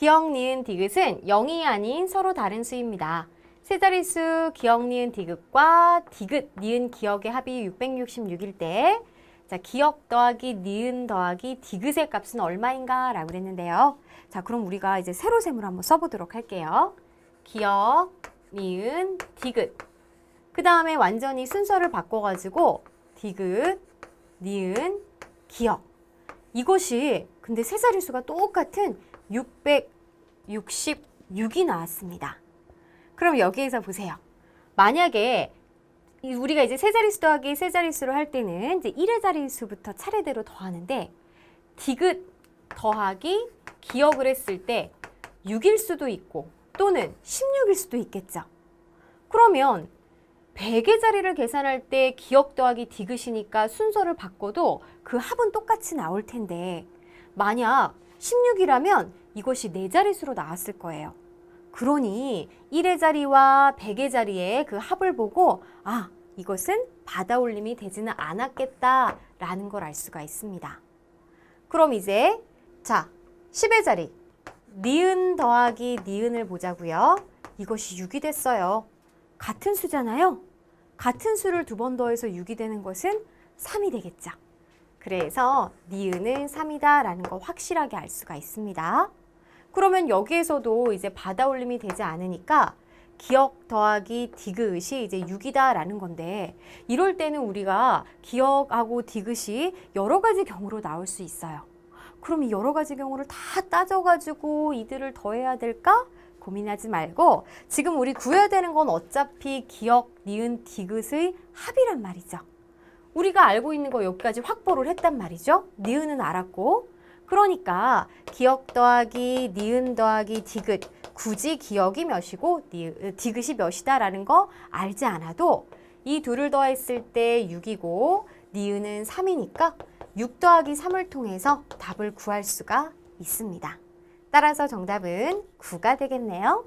기억, 니은, 디귿은 0이 아닌 서로 다른 수입니다. 세 자릿수 기억, 니은, 디귿과 디귿, 니은, 기억의 합이 666일 때 자, 기억 더하기 니은 더하기 디귿의 값은 얼마인가? 라고 그랬는데요. 자, 그럼 우리가 이제 세로 셈을 한번 써보도록 할게요. 기억, 니은, 디귿. 그 다음에 완전히 순서를 바꿔가지고 디귿, 니은, 기억. 이것이 근데 세 자릿수가 똑같은 666이 나왔습니다. 그럼 여기에서 보세요. 만약에 이 우리가 이제 세 자릿수 더하기 세 자릿수로 할 때는 이제 1의 자릿수부터 차례대로 더하는데 디귿 더하기 기억을 했을 때 6일 수도 있고 또는 16일 수도 있겠죠. 그러면 100의 자리를 계산할 때 기억 더하기 디귿이니까 순서를 바꿔도 그 합은 똑같이 나올 텐데 만약 16이라면 이것이 네 자릿수로 나왔을 거예요. 그러니 1의 자리와 100의 자리에 그 합을 보고 아, 이것은 받아올림이 되지는 않았겠다라는 걸 알 수가 있습니다. 그럼 이제 자, 10의 자리 니은 더하기 니은을 보자고요. 이것이 6이 됐어요. 같은 수잖아요. 같은 수를 두 번 더해서 6이 되는 것은 3이 되겠죠. 그래서 니은은 3이다 라는 거 확실하게 알 수가 있습니다. 그러면 여기에서도 이제 받아올림이 되지 않으니까 기억 더하기 디귿이 이제 6이다 라는 건데 이럴 때는 우리가 기억하고 디귿이 여러 가지 경우로 나올 수 있어요. 그럼 이 여러 가지 경우를 다 따져가지고 이들을 더해야 될까? 고민하지 말고 지금 우리 구해야 되는 건 어차피 기억, 니은, 디귿의 합이란 말이죠. 우리가 알고 있는 거 여기까지 확보를 했단 말이죠. 니은은 알았고 그러니까 기억 더하기 니은 더하기 디귿 굳이 기억이 몇이고 니, 디귿이 몇이다라는 거 알지 않아도 이 둘을 더했을 때 6이고 니은은 3이니까 6 더하기 3을 통해서 답을 구할 수가 있습니다. 따라서 정답은 9가 되겠네요.